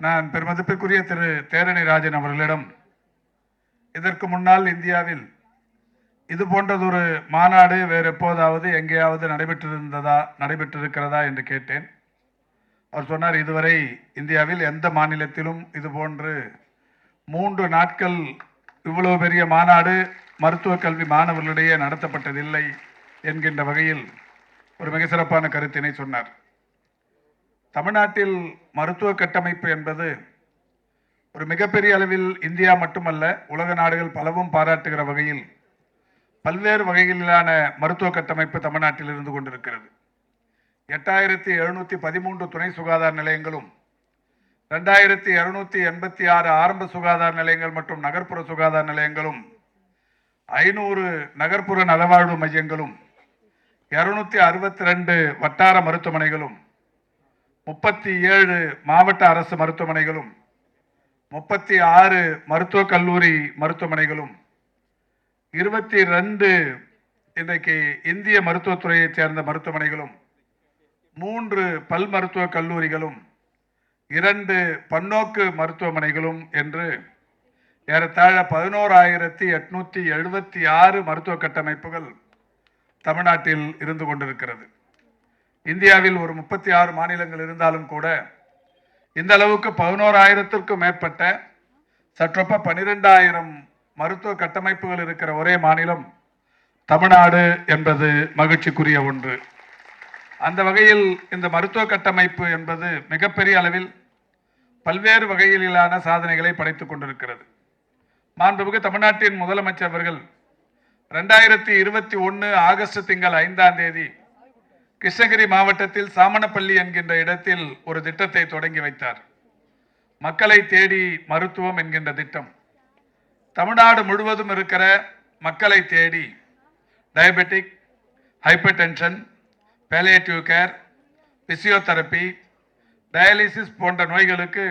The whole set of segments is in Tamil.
நான் பெருமதிப்பிற்குரிய திரு தேரணி ராஜன் அவர்களிடம் இதற்கு முன்னால் இந்தியாவில் இது போன்றதொரு மாநாடு வேறு எப்போதாவது எங்கேயாவது நடைபெற்றிருந்ததா நடைபெற்றிருக்கிறதா என்று கேட்டேன். அவர் சொன்னார் இதுவரை இந்தியாவில் எந்த மாநிலத்திலும் இது போன்று மூன்று நாட்கள் இவ்வளவு பெரிய மாநாடு மருத்துவக் கல்வி மாணவர்களிடையே நடத்தப்பட்டதில்லை என்கின்ற வகையில் ஒரு மிக சிறப்பான கருத்தினை சொன்னார். தமிழ்நாட்டில் மருத்துவ கட்டமைப்பு என்பது ஒரு மிகப்பெரிய அளவில் இந்தியா மட்டுமல்ல உலக நாடுகள் பலவும் பாராட்டுகிற வகையில் பல்வேறு வகைகளிலான மருத்துவ கட்டமைப்பு தமிழ்நாட்டில் இருந்து கொண்டிருக்கிறது. எட்டாயிரத்தி எழுநூற்றி பதிமூன்று துணை சுகாதார நிலையங்களும் ரெண்டாயிரத்தி இரநூத்தி எண்பத்தி ஆறு ஆரம்ப சுகாதார நிலையங்கள் மற்றும் நகர்ப்புற சுகாதார நிலையங்களும் ஐநூறு நகர்ப்புற நலவாழ்வு மையங்களும் இரநூத்தி அறுபத்தி ரெண்டு வட்டார மருத்துவமனைகளும் முப்பத்தி ஏழு மாவட்ட அரசு மருத்துவமனைகளும் முப்பத்தி ஆறு மருத்துவக் கல்லூரி மருத்துவமனைகளும் இருபத்தி ரெண்டு இன்றைக்கு இந்திய மருத்துவத்துறையைச் சேர்ந்த மருத்துவமனைகளும் மூன்று பல் மருத்துவக் கல்லூரிகளும் இரண்டு பன்னோக்கு மருத்துவமனைகளும் என்று ஏறத்தாழ பதினோராயிரத்தி எட்நூற்றி எழுபத்தி ஆறு மருத்துவ கட்டமைப்புகள் தமிழ்நாட்டில் இருந்து கொண்டிருக்கிறது. இந்தியாவில் ஒரு முப்பத்தி ஆறு மாநிலங்கள் இருந்தாலும் கூட இந்த அளவுக்கு பதினோராயிரத்திற்கும் மேற்பட்ட சற்றொப்ப பனிரெண்டாயிரம் மருத்துவ கட்டமைப்புகள் இருக்கிற ஒரே மாநிலம் தமிழ்நாடு என்பது மகிழ்ச்சிக்குரிய ஒன்று. அந்த வகையில் இந்த மருத்துவ கட்டமைப்பு என்பது மிகப்பெரிய அளவில் பல்வேறு வகையிலான சாதனைகளை படைத்துக் கொண்டிருக்கிறது. மாண்புமிகு தமிழ்நாட்டின் முதலமைச்சர் அவர்கள் ரெண்டாயிரத்தி இருபத்தி ஒன்று ஆகஸ்ட் திங்கள் ஐந்தாம் தேதி கிருஷ்ணகிரி மாவட்டத்தில் சாமணப்பள்ளி என்கின்ற இடத்தில் ஒரு திட்டத்தை தொடங்கி வைத்தார். மக்களை தேடி மருத்துவம் என்கின்ற திட்டம். தமிழ்நாடு முழுவதும் இருக்கிற மக்களை தேடி diabetic hypertension palliative care physiotherapy dialysis போன்ற நோய்களுக்கு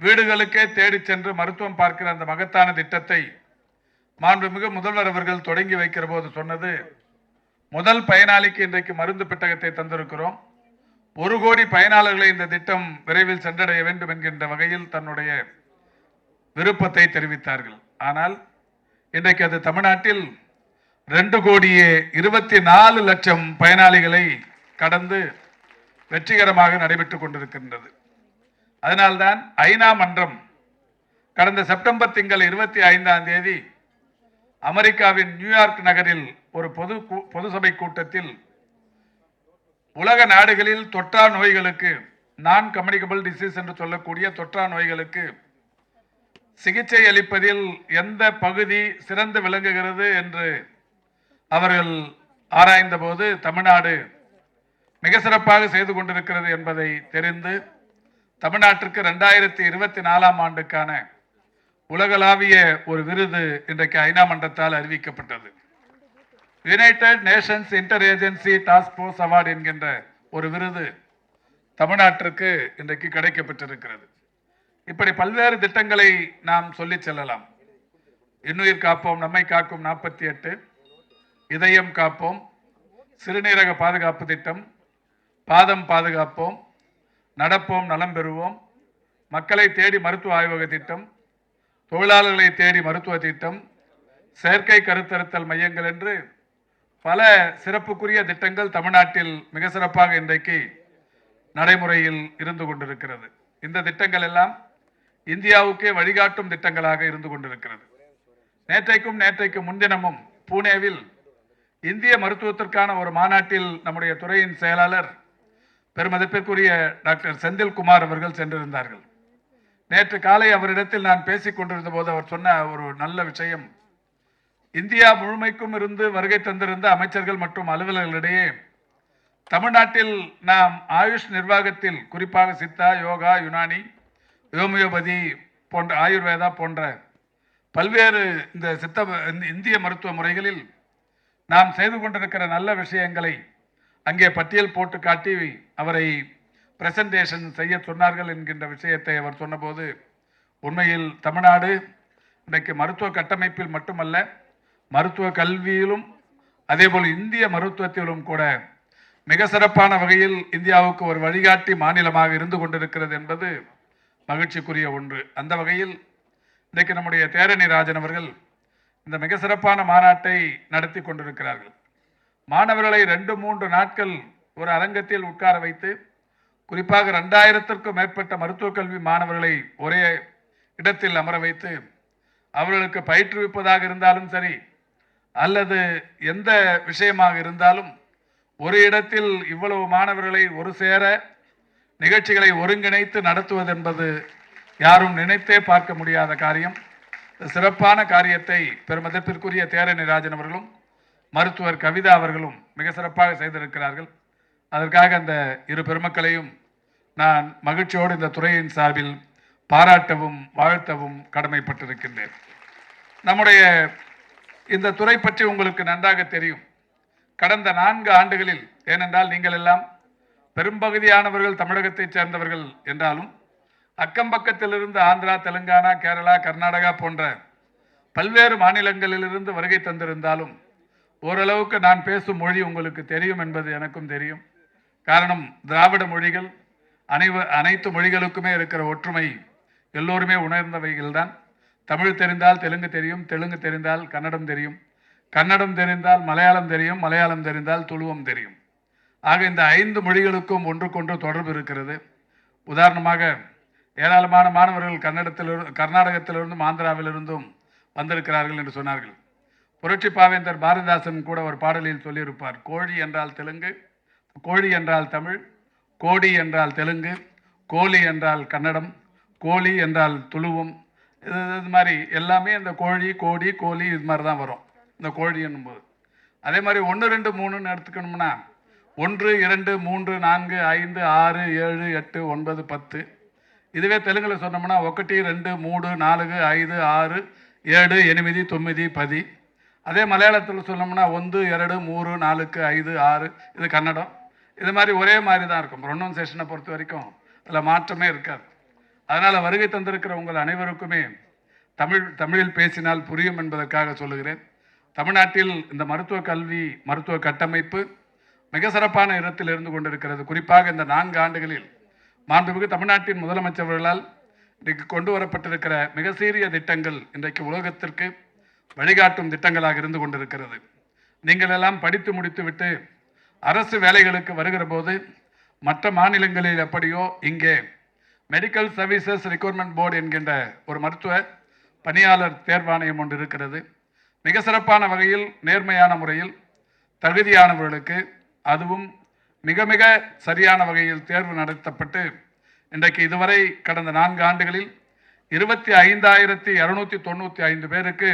வீடுகளுக்கே தேடிச் சென்று மருத்துவம் பார்க்கிற அந்த மகத்தான திட்டத்தை மாண்புமிகு முதல்வர் அவர்கள் தொடங்கி வைக்கிற போது சொன்னது முதல் பயனாளிக்கு இன்றைக்கு மருந்து பெட்டகத்தை தந்திருக்கிறோம். ஒரு கோடி பயனாளர்களை இந்த திட்டம் விரைவில் சென்றடைய வேண்டும் என்கின்ற வகையில் தன்னுடைய விருப்பத்தை தெரிவித்தார்கள். ஆனால் இன்றைக்கு அது தமிழ்நாட்டில் ரெண்டு கோடியே இருபத்தி நாலு லட்சம் பயனாளிகளை கடந்து வெற்றிகரமாக நடைபெற்றுக் கொண்டிருக்கின்றது. அதனால்தான் ஐநா மன்றம் கடந்த செப்டம்பர் திங்கள் இருபத்தி ஐந்தாம் தேதி அமெரிக்காவின் நியூயார்க் நகரில் ஒரு பொது கூ- பொது சபை கூட்டத்தில் உலக நாடுகளில் தொற்றா நோய்களுக்கு நான் கம்யூனிகபிள் டிசீஸ் என்று சொல்லக்கூடிய தொற்றா நோய்களுக்கு சிகிச்சை அளிப்பதில் எந்த பகுதி சிறந்து விளங்குகிறது என்று அவர்கள் ஆராய்ந்தபோது தமிழ்நாடு மிக சிறப்பாக செய்து கொண்டிருக்கிறது என்பதை தெரிந்து தமிழ்நாட்டிற்கு ரெண்டாயிரத்தி இருபத்தி நாலாம் ஆண்டுக்கான உலகளாவிய ஒரு விருது இன்றைக்கு ஐநா மன்றத்தால் அறிவிக்கப்பட்டது. United Nations inter agency task force award என்கின்ற ஒரு விருது தமிழ்நாட்டிற்கு இன்றைக்கு கிடைக்கப்பட்டிருக்கிறது. இப்படி பல்வேறு திட்டங்களை நாம் சொல்லி செல்லலாம். இன்னுயிர் காப்போம் நம்மை காக்கும் நாற்பத்தி எட்டு இதயம் காப்போம் சிறுநீரக பாதுகாப்பு திட்டம் பாதம் பாதுகாப்போம் நடப்போம் நலம் பெறுவோம் மக்களை தேடி மருத்துவ ஆய்வக திட்டம் தொழிலாளர்களை தேடி மருத்துவ திட்டம் செயற்கை கருத்தறுத்தல் மையங்கள் என்று பல சிறப்புக்குரிய திட்டங்கள் தமிழ்நாட்டில் மிக சிறப்பாக இன்றைக்கு நடைமுறையில் இருந்து கொண்டிருக்கிறது. இந்த திட்டங்கள் எல்லாம் இந்தியாவுக்கே வழிகாட்டும் திட்டங்களாக இருந்து கொண்டிருக்கிறது. நேற்றைக்கும் நேற்றைக்கு முன்தினமும் பூனேவில் இந்திய மருத்துவத்திற்கான ஒரு மாநாட்டில் நம்முடைய துறையின் செயலாளர் பெருமதிப்பிற்குரிய டாக்டர் செந்தில்குமார் அவர்கள் சென்றிருந்தார்கள். நேற்று காலை அவரிடத்தில் நான் பேசிக் கொண்டிருந்த போது அவர் சொன்ன ஒரு நல்ல விஷயம். இந்தியா முழுமைக்கும் இருந்து வருகை தந்திருந்த அமைச்சர்கள் மற்றும் அலுவலர்களிடையே தமிழ்நாட்டில் நாம் ஆயுஷ் நிர்வாகத்தில் குறிப்பாக சித்தா யோகா யுனானி ஹோமியோபதி போன்ற ஆயுர்வேதா போன்ற பல்வேறு இந்த சித்த இந்திய மருத்துவ முறைகளில் நாம் செய்து கொண்டிருக்கிற நல்ல விஷயங்களை அங்கே பட்டியல் போட்டு காட்டி அவரை பிரசன்டேஷன் செய்ய சொன்னார்கள் என்கின்ற விஷயத்தை அவர் சொன்னபோது உண்மையில் தமிழ்நாடு இன்றைக்கு மருத்துவ கட்டமைப்பில் மட்டுமல்ல மருத்துவ கல்வியிலும் அதேபோல் இந்திய மருத்துவத்திலும் கூட மிக சிறப்பான வகையில் இந்தியாவுக்கு ஒரு வழிகாட்டி மாநிலமாக இருந்து கொண்டிருக்கிறது என்பது மகிழ்ச்சிக்குரிய ஒன்று. அந்த வகையில் இன்றைக்கு நம்முடைய தேரணி ராஜன் அவர்கள் இந்த மிக சிறப்பான மாநாட்டை நடத்தி கொண்டிருக்கிறார்கள். மாணவர்களை ரெண்டு மூன்று நாட்கள் ஒரு அரங்கத்தில் உட்கார வைத்து குறிப்பாக ரெண்டாயிரத்திற்கும் மேற்பட்ட மருத்துவக் கல்வி மாணவர்களை ஒரே இடத்தில் அமர வைத்து அவர்களுக்கு பயிற்றுவிப்பதாக இருந்தாலும் சரி அல்லது எந்த விஷயமாக இருந்தாலும் ஒரு இடத்தில் இவ்வளவு மாணவர்களை ஒரு சேர நிகழ்ச்சிகளை ஒருங்கிணைத்து நடத்துவது என்பது யாரும் நினைத்தே பார்க்க முடியாத காரியம். சிறப்பான காரியத்தை பெருமதிப்பிற்குரிய தேரணி ராஜன் அவர்களும் மருத்துவர் கவிதா அவர்களும் மிக சிறப்பாக செய்திருக்கிறார்கள். அதற்காக அந்த இரு பெருமக்களையும் நான் மகிழ்ச்சியோடு இந்த துறையின் சார்பில் பாராட்டவும் வாழ்த்தவும் கடமைப்பட்டிருக்கின்றேன். நம்முடைய இந்த துறை பற்றி உங்களுக்கு நன்றாக தெரியும். கடந்த நான்கு ஆண்டுகளில் ஏனென்றால் நீங்கள் எல்லாம் பெரும்பகுதியானவர்கள் தமிழகத்தைச் சேர்ந்தவர்கள் என்றாலும் அக்கம் பக்கத்திலிருந்து ஆந்திரா தெலுங்கானா கேரளா கர்நாடகா போன்ற பல்வேறு மாநிலங்களிலிருந்து வருகை தந்திருந்தாலும் ஓரளவுக்கு நான் பேசும் மொழி உங்களுக்கு தெரியும் என்பது எனக்கும் தெரியும். காரணம் திராவிட மொழிகள் அனைவ அனைத்து மொழிகளுக்குமே இருக்கிற ஒற்றுமை எல்லோருமே உணர்ந்தவைகள்தான். தமிழ் தெரிந்தால் தெலுங்கு தெரியும் தெலுங்கு தெரிந்தால் கன்னடம் தெரியும். கன்னடம் தெரிந்தால் மலையாளம் தெரியும் மலையாளம் தெரிந்தால் துளுவம் தெரியும். ஆக இந்த ஐந்து மொழிகளுக்கும் ஒன்றுக்கொன்று தொடர்பு இருக்கிறது. உதாரணமாக ஏராளமான மாணவர்கள் கன்னடத்திலிருந்து கர்நாடகத்திலிருந்தும் ஆந்திராவிலிருந்தும் வந்திருக்கிறார்கள் என்று சொன்னார்கள். புரட்சி பாவேந்தர் பாரதிதாசன் கூட ஒரு பாடலில் சொல்லியிருப்பார் கோழி என்றால் தெலுங்கு கோழி என்றால் தமிழ் கோடி என்றால் தெலுங்கு கோழி என்றால் கன்னடம் கோழி என்றால் துளுவம் இது இது மாதிரி எல்லாமே இந்த கோழி கோடி கோழி இது மாதிரி தான் வரும். இந்த கோழி என்னும்போது. அதே மாதிரி ஒன்று ரெண்டு மூணுன்னு எடுத்துக்கணும்னா ஒன்று இரண்டு மூன்று நான்கு ஐந்து ஆறு ஏழு எட்டு ஒன்பது பத்து. இதுவே தெலுங்கில் சொன்னோம்னா ஒக்கட்டி ரெண்டு மூணு நாலுகு ஐந்து ஆறு ஏழு எனிமிதி தொம்மிதி பதி. அதே மலையாளத்தில் சொன்னோம்னா ஒன்று இரண்டு மூணு நாலுக்கு ஐந்து ஆறு இது கன்னடம். இது மாதிரி ஒரே மாதிரி தான் இருக்கும் ப்ரொனவுன்சேஷனை பொறுத்த வரைக்கும் அதில் மாற்றமே இருக்காது. அதனால் வருகை தந்திருக்கிற உங்கள் அனைவருக்குமே தமிழ் தமிழில் பேசினால் புரியும் என்பதற்காக சொல்லுகிறேன். தமிழ்நாட்டில் இந்த மருத்துவ கல்வி மருத்துவ கட்டமைப்பு மிக சிறப்பான இடத்தில் இருந்து கொண்டிருக்கிறது. குறிப்பாக இந்த நான்கு ஆண்டுகளில் மாண்புமிகு தமிழ்நாட்டின் முதலமைச்சர்களால் இன்றைக்கு கொண்டு வரப்பட்டிருக்கிற மிக சீரிய திட்டங்கள் இன்றைக்கு உலகத்திற்கு வழிகாட்டும் திட்டங்களாக இருந்து கொண்டிருக்கிறது. நீங்கள் எல்லாம் படித்து முடித்துவிட்டு அரசு வேலைகளுக்கு வருகிற போது மற்ற மாநிலங்களில் எப்படியோ இங்கே மெடிக்கல் சர்வீசஸ் ரெக்ரூட்மெண்ட் போர்டு என்கின்ற ஒரு மருத்துவ பணியாளர் தேர்வாணையம் ஒன்று இருக்கிறது. மிக சிறப்பான வகையில் நேர்மையான முறையில் தகுதியானவர்களுக்கு அதுவும் மிக மிக சரியான வகையில் தேர்வு நடத்தப்பட்டு இன்றைக்கு இதுவரை கடந்த நான்கு ஆண்டுகளில் இருபத்தி ஐந்தாயிரத்தி இரநூத்தி தொண்ணூற்றி ஐந்து பேருக்கு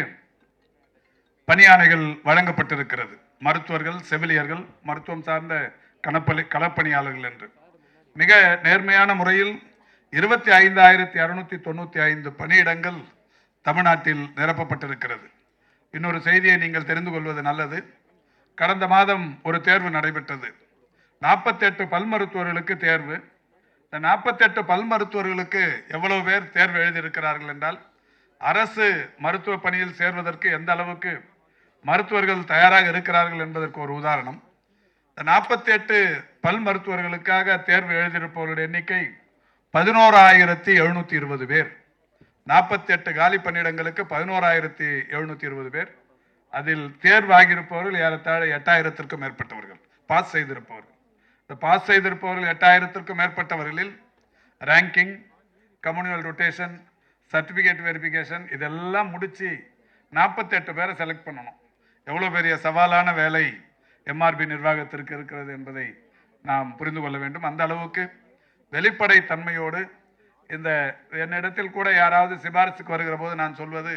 பணியாணைகள் வழங்கப்பட்டிருக்கிறது. மருத்துவர்கள் செவிலியர்கள் மருத்துவம் சார்ந்த கணப்பலி களப்பணியாளர்கள் என்று. மிக நேர்மையான முறையில் இருபத்தி ஐந்தாயிரத்தி அறுநூத்தி தொண்ணூற்றி ஐந்து பணியிடங்கள் தமிழ்நாட்டில் நிரப்பப்பட்டிருக்கிறது. இன்னொரு செய்தியை நீங்கள் தெரிந்து கொள்வது நல்லது. கடந்த மாதம் ஒரு தேர்வு நடைபெற்றது. நாற்பத்தெட்டு பல் மருத்துவர்களுக்கு தேர்வு. இந்த நாற்பத்தெட்டு பல் மருத்துவர்களுக்கு எவ்வளவு பேர் தேர்வு எழுதியிருக்கிறார்கள் என்றால் அரசு மருத்துவ பணியில் சேர்வதற்கு எந்த அளவுக்கு மருத்துவர்கள் தயாராக இருக்கிறார்கள் என்பதற்கு ஒரு உதாரணம். இந்த நாற்பத்தி எட்டு பல் மருத்துவர்களுக்காக தேர்வு எழுதியிருப்பவர்களுடைய எண்ணிக்கை பதினோராயிரத்தி எழுநூத்தி இருபது பேர். நாற்பத்தி எட்டு காலி பணியிடங்களுக்கு பதினோராயிரத்தி எழுநூத்தி இருபது பேர். அதில் தேர்வாகியிருப்பவர்கள் ஏறத்தாழ எட்டாயிரத்திற்கும் மேற்பட்டவர்கள். பாஸ் செய்திருப்பவர்கள். இந்த பாஸ் செய்திருப்பவர்கள் எட்டாயிரத்திற்கும் மேற்பட்டவர்களில் ranking communal rotation certificate verification இதெல்லாம் முடிச்சு நாற்பத்தெட்டு பேரை செலக்ட் பண்ணணும். எவ்வளோ பெரிய சவாலான வேலை எம்ஆர்பி நிர்வாகத்திற்கு இருக்கிறது என்பதை நாம் புரிந்து கொள்ள வேண்டும். அந்த அளவுக்கு வெளிப்படை தன்மையோடு இந்த என்னிடத்தில் கூட யாராவது சிபாரிசுக்கு வருகிற போது நான் சொல்வது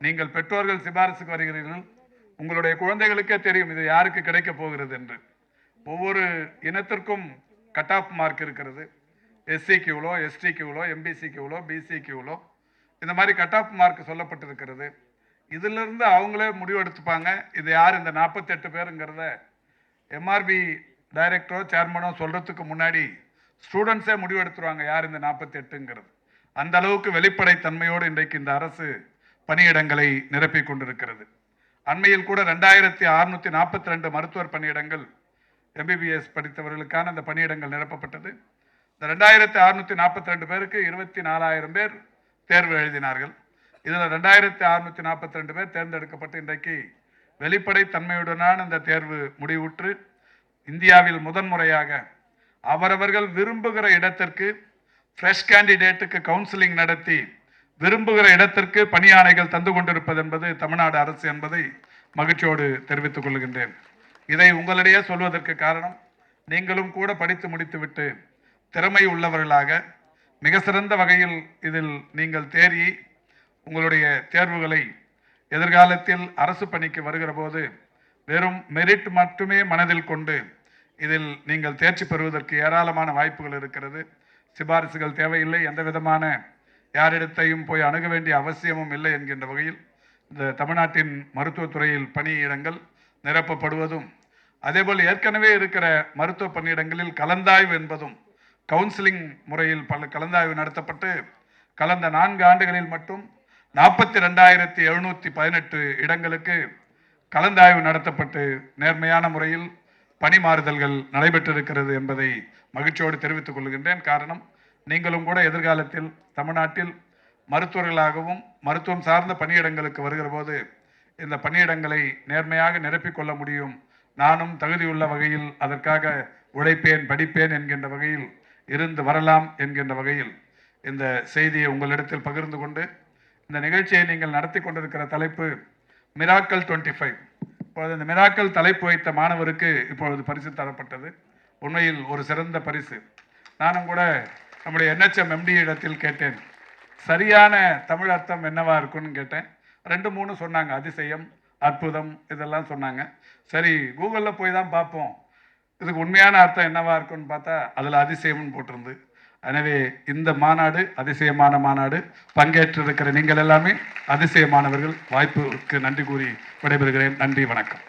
நீங்கள் பெற்றோர்கள் சிபாரிசுக்கு வருகிறீர்கள் உங்களுடைய குழந்தைகளுக்கே தெரியும் இது யாருக்கு கிடைக்கப் போகிறது என்று. ஒவ்வொரு இனத்திற்கும் கட் ஆஃப் மார்க் இருக்கிறது. எஸ்சிக்கு இவ்வளோ எஸ்டிக்கு இவ்வளோ எம்பிசிக்கு இவ்வளோ பிசிக்கு இவ்வளோ இந்த மாதிரி கட் ஆஃப் மார்க் சொல்லப்பட்டிருக்கிறது. இதிலிருந்து அவங்களே முடிவெடுத்துப்பாங்க. இது யார்? இந்த நாற்பத்தெட்டு பேருங்கிறத எம்ஆர்பி டைரக்டரோ சேர்மனோ சொல்றதுக்கு முன்னாடி ஸ்டூடெண்ட்ஸே முடிவெடுத்துருவாங்க. யார்? இந்த நாற்பத்தெட்டுங்கிறது அந்த அளவுக்கு வெளிப்படைத்தன்மையோடு இன்றைக்கு இந்த அரசு பணியிடங்களை நிரப்பி கொண்டிருக்கிறது. அண்மையில் கூட ரெண்டாயிரத்தி அறுநூத்தி நாற்பத்தி ரெண்டு மருத்துவர் பணியிடங்கள் எம்பிபிஎஸ் படித்தவர்களுக்கான அந்த பணியிடங்கள் நிரப்பப்பட்டது. இந்த ரெண்டாயிரத்தி அறுநூத்தி நாற்பத்தி ரெண்டு பேருக்கு இருபத்தி நாலாயிரம் பேர் தேர்வு எழுதினார்கள். இதில் ரெண்டாயிரத்தி அறுநூற்றி நாற்பத்தி ரெண்டு பேர் தேர்ந்தெடுக்கப்பட்டு இன்றைக்கு வெளிப்படை தன்மையுடனான இந்த தேர்வு முடிவுற்று இந்தியாவில் முதன்முறையாக அவரவர்கள் விரும்புகிற இடத்திற்கு ஃப்ரெஷ் கேண்டிடேட்டுக்கு கவுன்சிலிங் நடத்தி விரும்புகிற இடத்திற்கு பணியாணைகள் தந்து கொண்டிருப்பது என்பது தமிழ்நாடு அரசு என்பதை மகிழ்ச்சியோடு தெரிவித்துக் கொள்கின்றேன். இதை உங்களிடையே சொல்வதற்கு காரணம் நீங்களும் கூட படித்து முடித்துவிட்டு திறமை உள்ளவர்களாக மிக சிறந்த வகையில் இதில் நீங்கள் தேறி உங்களுடைய தேர்வுகளை எதிர்காலத்தில் அரசு பணிக்கு வருகிற போது வெறும் மெரிட் மட்டுமே மனதில் கொண்டு இதில் நீங்கள் தேர்ச்சி பெறுவதற்கு ஏராளமான வாய்ப்புகள் இருக்கிறது. சிபாரிசுகள் தேவையில்லை. எந்த விதமான யாரிடத்தையும் போய் அணுக வேண்டிய அவசியமும் இல்லை என்கின்ற வகையில் இந்த தமிழ்நாட்டின் மருத்துவத்துறையில் பணியிடங்கள் நிரப்பப்படுவதும் அதேபோல் ஏற்கனவே இருக்கிற மருத்துவ பணியிடங்களில் கலந்தாய்வு என்பதும் கவுன்சிலிங் முறையில் பல கலந்தாய்வு நடத்தப்பட்டு கலந்த நான்கு ஆண்டுகளில் மட்டும் நாற்பத்தி ரெண்டாயிரத்தி எழுநூற்றி பதினெட்டு இடங்களுக்கு கலந்தாய்வு நடத்தப்பட்டு நேர்மையான முறையில் பணி மாறுதல்கள் நடைபெற்றிருக்கிறது என்பதை மகிழ்ச்சியோடு தெரிவித்துக் கொள்கின்றேன். காரணம் நீங்களும் கூட எதிர்காலத்தில் தமிழ்நாட்டில் மருத்துவர்களாகவும் மருத்துவம் சார்ந்த பணியிடங்களுக்கு வருகிற போது இந்த பணியிடங்களை நேர்மையாக நிரப்பிக்கொள்ள முடியும். நானும் தகுதியுள்ள வகையில் அதற்காக உழைப்பேன் படிப்பேன் என்கின்ற வகையில் இருந்து வரலாம் என்கின்ற வகையில் இந்த செய்தியை உங்களிடத்தில் பகிர்ந்து கொண்டு இந்த நிகழ்ச்சியை நீங்கள் நடத்தி கொண்டிருக்கிற தலைப்பு மிராக்கல் டுவெண்ட்டி ஃபைவ். இப்பொழுது இந்த மிராக்கல் தலைப்பு வைத்த மாணவருக்கு இப்பொழுது பரிசு தரப்பட்டது. உண்மையில் ஒரு சிறந்த பரிசு. நானும் கூட நம்முடைய என்ஹெச்எம் எம்டி இடத்தில் கேட்டேன். சரியான தமிழ் அர்த்தம் என்னவா இருக்கும்னு கேட்டேன். ரெண்டு மூணு சொன்னாங்க. அதிசயம் அற்புதம் இதெல்லாம் சொன்னாங்க. சரி கூகுளில் போய் தான் பார்ப்போம். இதுக்கு உண்மையான அர்த்தம் என்னவா இருக்குன்னு பார்த்தா அதில் அதிசயம்னு போட்டிருந்து. எனவே இந்த மாநாடு அதிசயமான மாநாடு. பங்கேற்றிருக்கிற நீங்கள் எல்லாமே அதிசயமானவர்கள். வாய்ப்புக்கு நன்றி கூறி விடைபெறுகிறேன். நன்றி வணக்கம்.